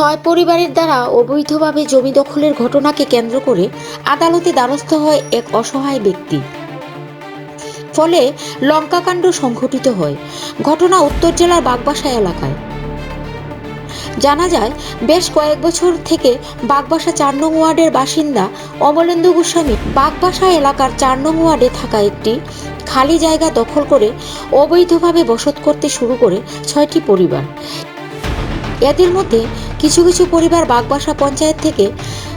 ছয় পরিবারের দ্বারা অবৈধভাবে জমি দখলের ঘটনাকে কেন্দ্র করে আদালতে দ্বারস্থ হয় এক অসহায় ব্যক্তি। ফলে লঙ্কাকাণ্ড সংঘটিত হয়। ঘটনা উত্তর জেলার বাগবাসা এলাকায়। জানা যায়, বেশ কয়েক বছর থেকে বাগবাসা চার নং ওয়ার্ডের বাসিন্দা অমলেন্দু গোস্বামী বাগবাসা এলাকার চার নং ওয়ার্ডে থাকা একটি খালি জায়গা দখল করে অবৈধভাবে বসত করতে শুরু করে ছয়টি পরিবার। এদের মধ্যে কিছু কিছু পরিবার বাগবাসা পঞ্চায়েত থেকে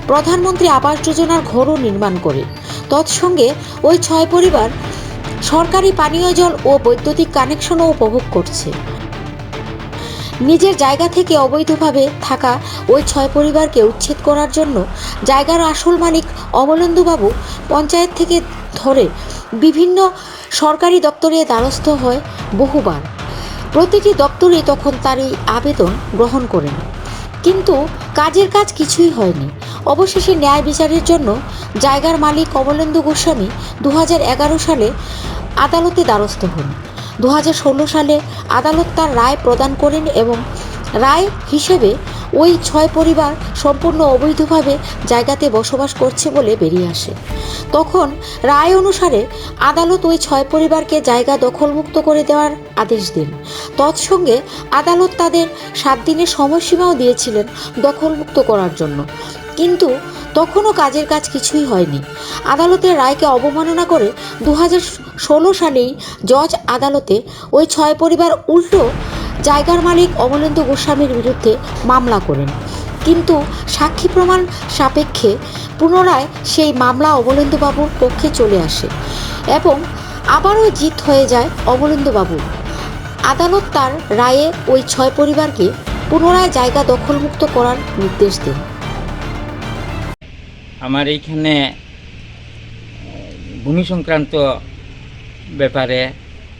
প্রধানমন্ত্রী আবাস যোজনার ঘরও নির্মাণ করে। তৎসঙ্গে ওই ছয় পরিবার সরকারি পানীয় জল ও বৈদ্যুতিক কানেকশনও উপভোগ করছে। নিজের জায়গা থেকে অবৈধভাবে থাকা ওই ছয় পরিবারকে উচ্ছেদ করার জন্য জায়গার আসল মালিক অমলেন্দুবাবু পঞ্চায়েত থেকে ধরে বিভিন্ন সরকারি দপ্তরে দ্বারস্থ হয় বহুবার। প্রতিটি দপ্তরে তখন তার এই আবেদন গ্রহণ করেন। কিন্তু কাজের কাজ কিছুই হয়নি। অবশেষে ন্যায় বিচারের জন্য জায়গার মালিক কমলেন্দু গোস্বামী দু হাজার এগারো সালে আদালতে দ্বারস্থ হন। দু হাজার ষোলো সালে আদালত তার রায় প্রদান করেন এবং রায় হিসেবে ওই ছয় পরিবার সম্পূর্ণ অবৈধভাবে জায়গাতে বসবাস করছে বলে বেরিয়ে আসে। তখন রায় অনুসারে আদালত ওই ছয় পরিবারকে জায়গা দখলমুক্ত করে দেওয়ার আদেশ দেন। তৎসঙ্গে আদালত তাদের সাত দিনের সময়সীমাও দিয়েছিলেন দখলমুক্ত করার জন্য। কিন্তু তখনও কাজের কাজ কিছুই হয়নি। আদালতের রায়কে অবমাননা করে দু সালেই জজ আদালতে ওই ছয় পরিবার উল্টো জায়গার মালিক অমলেন্দু গোস্বামীর বিরুদ্ধে মামলা করেন। কিন্তু সাক্ষী প্রমাণ সাপেক্ষে পুনরায় সেই মামলা অমলেন্দুবাবুর পক্ষে চলে আসে এবং আবারও জিত হয়ে যায় অমলেন্দুবাবুর আদালত তার রায়ে ওই ছয় পরিবারকে পুনরায় জায়গা দখলমুক্ত করার নির্দেশ দেন। আমার এইখানে ভূমি সংক্রান্ত ব্যাপারে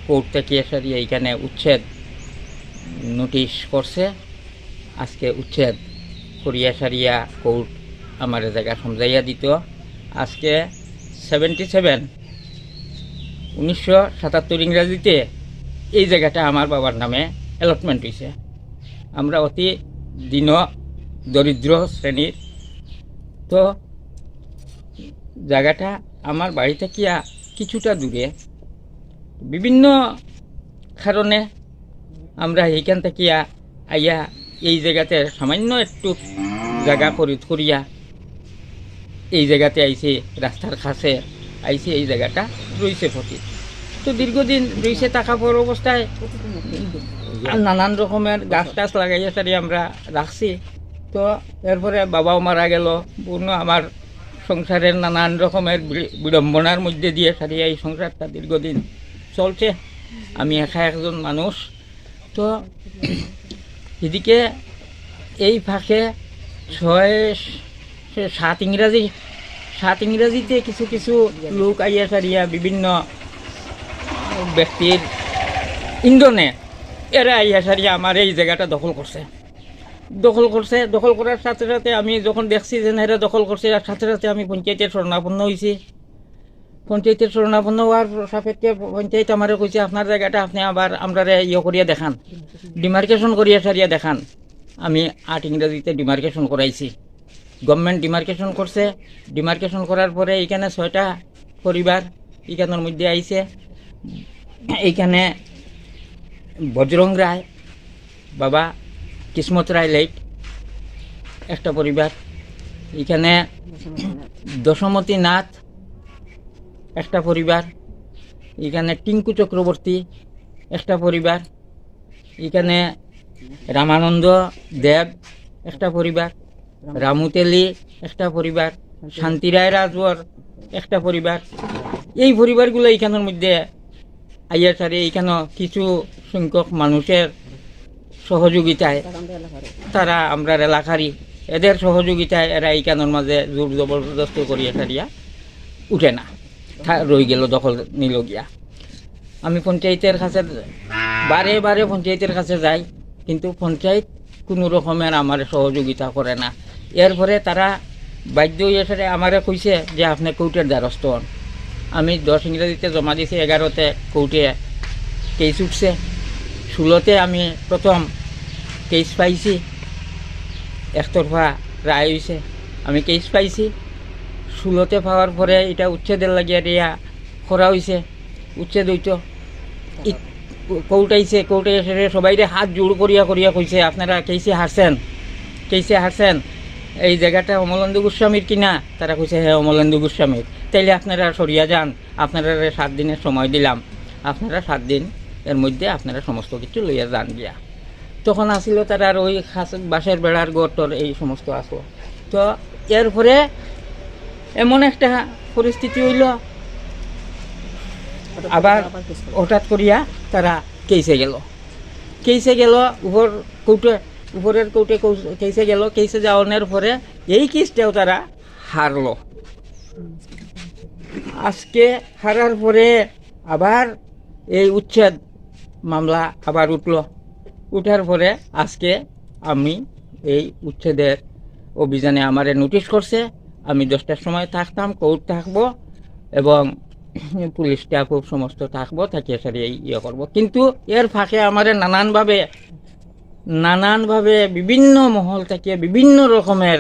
কোর্ট থেকে সারি এইখানে উচ্ছেদ নোটিশ করছে, আজকে উচ্ছেদ করিয়া সারিয়া কোর্ট আমার জায়গা সমঝাইয়া দিত। আজকে সেভেন্টি সেভেন উনিশশো সাতাত্তর ইংরাজিতে এই জায়গাটা আমার বাবার নামে অ্যালটমেন্ট হয়েছে আমরা অতি দিন দরিদ্র শ্রেণির। তো জায়গাটা আমার বাড়ি থেকে কিছুটা দূরে। বিভিন্ন কারণে আমরা এইখান থেকে আইয়া এই জায়গাতে সামান্য একটু জায়গা খরিদ করিয়া এই জায়গাতে আইছে রাস্তার কাছে আইছে এই জায়গাটা রয়েছে প্রতি তো দীর্ঘদিন রয়েছে টাকা পর অবস্থায় নানান রকমের গাছ টাছ লাগাইয়া সারি আমরা রাখছি। তো এরপরে বাবাও মারা গেল পূর্ণ আমার সংসারের নানান রকমের বিড়ম্বনার মধ্যে দিয়ে সারি এই সংসারটা দীর্ঘদিন চলছে। আমি একা একজন মানুষ তো এদিকে এই ফাঁকে ছয়, সাত ইংরাজি, সাত ইংরাজিতে কিছু কিছু লোক আইয়া সারিয়া বিভিন্ন ব্যক্তির ইন্ধনে এরা আইয়া সারিয়া আমার এই জায়গাটা দখল করছে। দখল করছে, দখল করার সাথে সাথে আমি যখন দেখছি যে এরা দখল করছে সাথে সাথে আমি পঞ্চায়েতের শরণাপন্ন হয়েছি পঞ্চায়েতের শরণাপন্ন হওয়ার সাপেক্ষে পঞ্চায়েত আমারে কইছে, আপনার জায়গাটা আপনি আবার আমরা ইয়ে করিয়া দেখান। ডিমার্কেশন করিয়া সারিয়া দেখান। আমি আট ইংরেজিতে ডিমার্কেশন করাইছি। গভর্নমেন্ট ডিমার্কেশন করছে। ডিমার্কেশন করার পরে এইখানে ছয়টা পরিবার এখানের মধ্যে আইছে। এইখানে বজরং রায়, বাবা কিসমত রায় লেট একটা পরিবার। এখানে দশমতী নাথ একটা পরিবার, এখানে টিঙ্কু চক্রবর্তী, একটা পরিবার, এখানে রামানন্দ দেব, একটা পরিবার রামুতেলি একটা পরিবার শান্তিরায় রাজবর, একটা পরিবার। এই পরিবারগুলো এইখানের মধ্যে আইয়া সারে এইখানে কিছু সংখ্যক মানুষের সহযোগিতায় তারা আমরা এলাকারই। এদের সহযোগিতায় এরা এইখানের মাঝে জোর জবরদস্ত করিয়া সারিয়া উঠে না। রই গেল দখল নিল গিয়া। আমি পঞ্চায়েতের কাছে বারে বারে পঞ্চায়েতের কাছে যাই, কিন্তু পঞ্চায়েত কোনো রকমের আমার সহযোগিতা করে না। এরপরে তারা বাধ্য সারে আমারে কইছে যে, আপনি কোর্টের দ্বারস্থ হন। আমি দশ ইংরেজিতে জমা দিছি, এগারোতে কোর্টে কেস উঠছে। ষোলোতে আমি প্রথম কেস পাইছি। একতরফা রায় হয়েছে আমি কেস পাইছি। ষোলোতে পাওয়ার পরে এটা উচ্ছেদের লাগিয়া দিয়া করা হয়েছে উচ্ছেদ হইত। কৌটাইছে কৌটাই সবাই হাত জোড় করিয়া করিয়া কইছে আপনারা কেসে হারছেন? কেসে হারছেন? এই জায়গাটা অমলেন্দু গোস্বামীর কিনা? তারা কইছে হ্যাঁ অমলেন্দু গোস্বামীর। তাইলে আপনারা সরিয়া যান। আপনারা সাত দিনের সময় দিলাম। আপনারা সাত দিন এর মধ্যে আপনারা সমস্ত কিছু লইয়া যান গিয়া। তখন আসিল তারা আর ওই বাঁশের বেড়ার গড়টর এই সমস্ত আসলো। তো এরপরে এমন একটা পরিস্থিতি হইল। আবার হঠাৎ করিয়া তারা কেসে গেল। কেসে গেল, উপর কৌটে উপরের কৌটে কেসে গেল। কেসে যাওয়ানোর পরে এই কেসটাও তারা হারলো। আজকে হারার পরে আবার এই উচ্ছেদ মামলা আবার উঠল। উঠার পরে আজকে আমি এই উচ্ছেদের অভিযানে আমারে নোটিশ করছে। আমি দশটার সময় থাকতাম, কোর্ট থাকব এবং পুলিশ স্টাফও সমস্ত থাকব, থাকিয়ে সারি এই ইয়ে করব। কিন্তু এর ফাঁকে আমারে নানানভাবে নানানভাবে বিভিন্ন মহল থেকে বিভিন্ন রকমের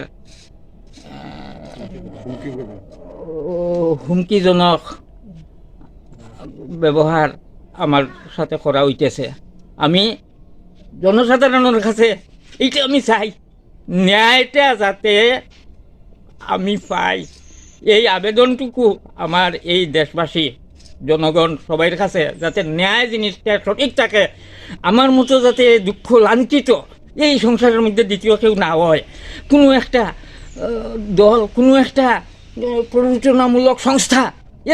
হুমকিজনক ব্যবহার আমার সাথে করা হইতেছে। আমি জনসাধারণের কাছে এইটা আমি চাই, ন্যায়টা যাতে আমি পাই। এই আবেদনটুকু আমার এই দেশবাসী, জনগণ, সবাইয়ের কাছে যাতে ন্যায় জিনিসটা সঠিক থাকে, আমার মতো যাতে দুঃখ লাঞ্ছিত এই সংসারের মধ্যে দ্বিতীয় কেউ না হয়, কোনো একটা দল, কোনো একটা প্ররোচনামূলক সংস্থা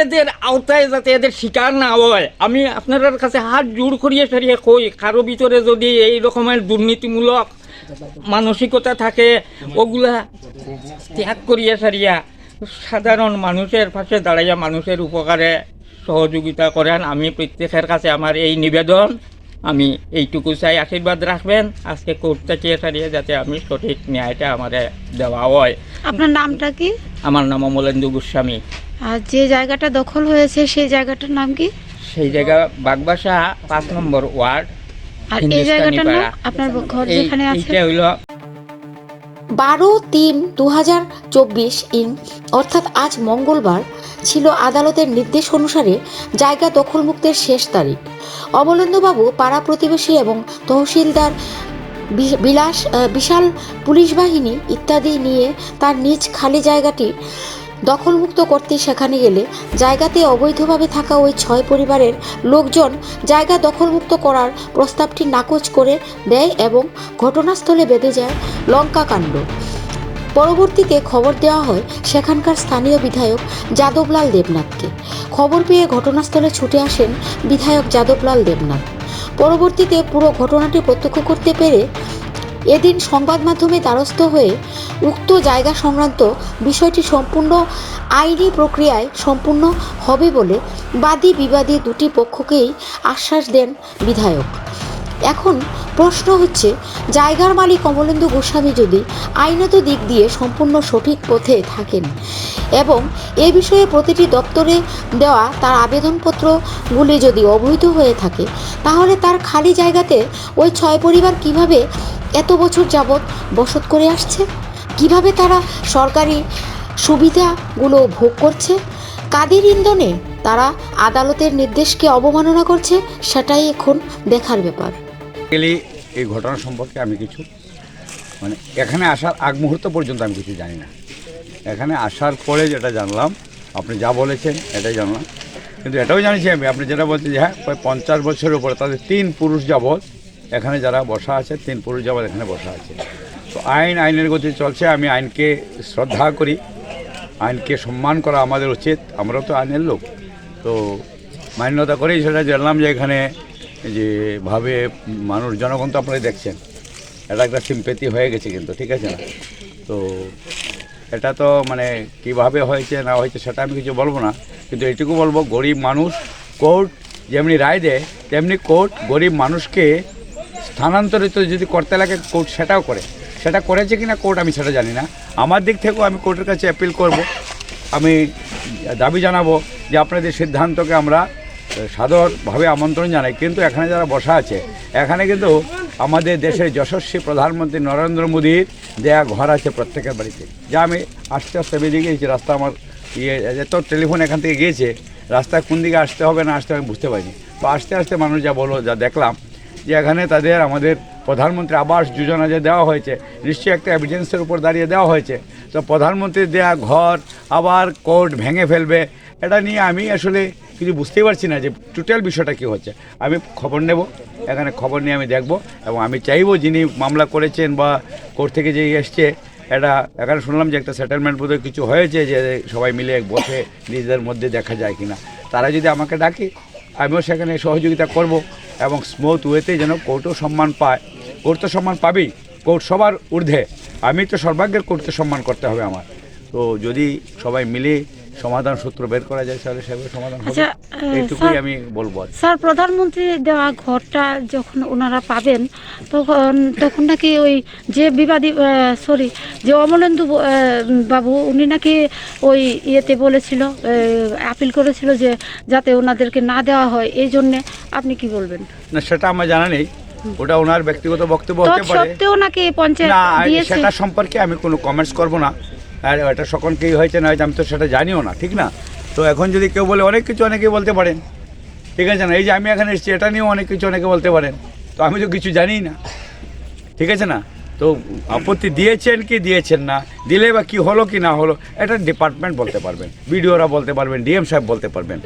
এদের আওতায় যাতে এদের শিকার না হয়। আমি আপনার কাছে হাত জোর করিয়ে সারিয়ে কই, কারও ভিতরে যদি এই রকমের দুর্নীতিমূলক মানসিকতা থাকে ওগুলা ত্যাগ করিয়া সারিয়া সাধারণ মানুষের পাশে দাঁড়াইয়া মানুষের উপকারে সহযোগিতা করেন। আমি প্রত্যেকের কাছে আমার এই নিবেদন। আমি এইটুকু চাই। আশীর্বাদ রাখবেন। আজকে কোর্ট থেকে সারিয়ে যাতে আমি সঠিক ন্যায়টা আমার দেওয়া হয়। আপনার নামটা কি? আমার নাম অমলেন্দু গোস্বামী। আর যে জায়গাটা দখল হয়েছে সেই জায়গাটার নাম কি? সেই জায়গা বাগবাসা পাঁচ নম্বর ওয়ার্ড। আর এই জায়গাটার নাম আপনার ঘর যেখানে আছে? এইটা হইল বারো তিন দু হাজার চব্বিশ ইন অর্থাৎ আজ মঙ্গলবার ছিল আদালতের নির্দেশ অনুসারে জায়গা দখলমুক্তের শেষ তারিখ। অমলেন্দুবাবু পাড়া প্রতিবেশী এবং তহসিলদার বিলাস আহ, বিশাল পুলিশ বাহিনী ইত্যাদি নিয়ে তার নিজ খালি জায়গাটি দখলমুক্ত করতে সেখানে গেলে জায়গাতে অবৈধভাবে থাকা ওই ছয় পরিবারের লোকজন জায়গা দখলমুক্ত করার প্রস্তাবটি নাকচ করে দেয় এবং ঘটনাস্থলে বেঁধে যায় লঙ্কাকাণ্ড। পরবর্তীতে খবর দেওয়া হয় সেখানকার স্থানীয় বিধায়ক যাদবলাল দেবনাথকে। খবর পেয়ে ঘটনাস্থলে ছুটে আসেন বিধায়ক যাদবলাল দেবনাথ। পরবর্তীতে পুরো ঘটনাটি প্রত্যক্ষ করতে পেরে এদিন সংবাদ মাধ্যমে দ্বারস্থ হয়ে উক্ত জায়গা সংক্রান্ত বিষয়টি সম্পূর্ণ আইনি প্রক্রিয়ায় সম্পূর্ণ হবে বলে বাদী বিবাদী দুটি পক্ষকেই আশ্বাস দেন বিধায়ক। এখন প্রশ্ন হচ্ছে, জায়গার মালিক কমলেন্দু গোস্বামী যদি আইনত দিক দিয়ে সম্পূর্ণ সঠিক পথে থাকেন এবং এ বিষয়ে প্রতিটি দপ্তরে দেওয়া তার আবেদনপত্রগুলি যদি অবৈধ হয়ে থাকে, তাহলে তার খালি জায়গাতে ওই ছয় পরিবার কীভাবে এত বছর যাবৎ বসত করে আসছে? কীভাবে তারা সরকারি সুবিধাগুলো ভোগ করছে? কাদের ইন্ধনে তারা আদালতের নির্দেশকে অবমাননা করছে? সেটাই এখন দেখার ব্যাপার। এই ঘটনা সম্পর্কে আমি কিছু মানে এখানে আসার আগ মুহূর্ত পর্যন্ত আমি কিছু জানি না। এখানে আসার পরে যেটা জানলাম, আপনি যা বলেছেন এটাই জানলাম। কিন্তু এটাও জানিছি আমি, আপনি যেটা বলছেন যে হ্যাঁ প্রায় পঞ্চাশ বছরের উপরে, তাদের তিন পুরুষ যাবৎ এখানে যারা বসা আছে, তিন পুরুষ যাবৎ এখানে বসা আছে। তো আইন, আইনের গতি চলছে, আমি আইনকে শ্রদ্ধা করি। আইনকে সম্মান করা আমাদের উচিত, আমরাও তো আইনের লোক। তো মান্যতা করেই সেটা জানলাম যে এখানে যেভাবে মানুষ, জনগণ তো আপনারা দেখছেন। এটা একটা সিম্পেতি হয়ে গেছে কিন্তু, ঠিক আছে না? তো এটা তো মানে কীভাবে হয়েছে, না হয়েছে সেটা আমি কিছু বলব না। কিন্তু এটুকু বলব, গরিব মানুষ কোর্ট যেমনি রায় দেয়, তেমনি কোর্ট গরিব মানুষকে স্থানান্তরিত যদি করতে লাগে, কোর্ট সেটাও করে। সেটা করেছে কি না কোর্ট আমি সেটা জানি না। আমার দিক থেকেও আমি কোর্টের কাছে অ্যাপিল করব। আমি দাবি জানাব যে আপনাদের সিদ্ধান্তকে আমরা সাদরভাবে আমন্ত্রণ জানাই। কিন্তু এখানে যারা বসা আছে, এখানে কিন্তু আমাদের দেশের যশস্বী প্রধানমন্ত্রী নরেন্দ্র মোদীর দেয়া ঘর আছে প্রত্যেকের বাড়িতে। যা আমি আস্তে আস্তে বেরিয়ে গিয়েছি, রাস্তা আমার ইয়ে এত টেলিফোন এখান থেকে গিয়েছে। রাস্তায় কোন দিকে আসতে হবে না আসতে হবে আমি বুঝতে পারিনি। তো আস্তে আস্তে মানুষ যা বলো, যা দেখলাম যে এখানে তাদের আমাদের প্রধানমন্ত্রী আবাস যোজনা যে দেওয়া হয়েছে, নিশ্চয়ই একটা এভিডেন্সের উপর দাঁড়িয়ে দেওয়া হয়েছে। তো প্রধানমন্ত্রীর দেয়া ঘর আবার কোর্ট ভেঙে ফেলবে, এটা নিয়ে আমি আসলে কিছু বুঝতেই পারছি না যে টোটাল বিষয়টা কী হচ্ছে। আমি খবর নেব, এখানে খবর নিয়ে আমি দেখব, এবং আমি চাইব যিনি মামলা করেছেন বা কোর্ট থেকে যে এসছে, এটা এখানে শুনলাম যে একটা সেটেলমেন্ট বোধহয় কিছু হয়েছে যে সবাই মিলে বসে নিজেদের মধ্যে দেখা যায় কিনা। তারা যদি আমাকে ডাকে, আমিও সেখানে সহযোগিতা করব। এবং স্মুথ ওয়েতে যেন কোর্টও সম্মান পায়। কোর্ট তো সম্মান পাবেই কোর্ট সবার ঊর্ধ্বে। আমি তো সর্বাগ্যের কোর্টকে সম্মান করতে হবে আমার। তো যদি সবাই মিলে সমাধান সূত্র বের করা যায় তাহলে সেভাবে সমাধান হবে। আচ্ছা, এইটুকুই আমি বলব স্যার প্রধানমন্ত্রী দেওয়া ঘরটা যখন ওনারা পাবেন তখন তখন নাকি ওই যে বিবাদী সরি যে অমলেন্দু বাবু উনি নাকি ওই ইয়েতে বলেছিল আপিল করেছিল যে যাতে ওনাদেরকে না দেওয়া হয়। এই জন্যে আপনি কি বলবেন? না সেটা আমার জানা নেই। ওটা ওনার ব্যক্তিগত বক্তব্য হতে পারে। তৎসত্ত্বেও নাকি পঞ্চায়েত সেটা সম্পর্কে আমি কোনো কমেন্টস করব না। আর এটা সকলকেই হয়েছে না হয়েছে আমি তো সেটা জানিও না, ঠিক না? তো এখন যদি কেউ বলে অনেক কিছু অনেকেই বলতে পারেন, ঠিক আছে না? এই যে আমি এখানে এসেছি, এটা নিয়েও অনেক কিছু অনেকে বলতে পারেন, তো আমি তো কিছু জানি না, ঠিক আছে না? তো আপত্তি দিয়েছেন কি দিয়েছেন না? দিলে বা কী হলো কি না হলো, এটা ডিপার্টমেন্ট বলতে পারবেন, বিডিওরা বলতে পারবেন, ডিএম সাহেব বলতে পারবেন।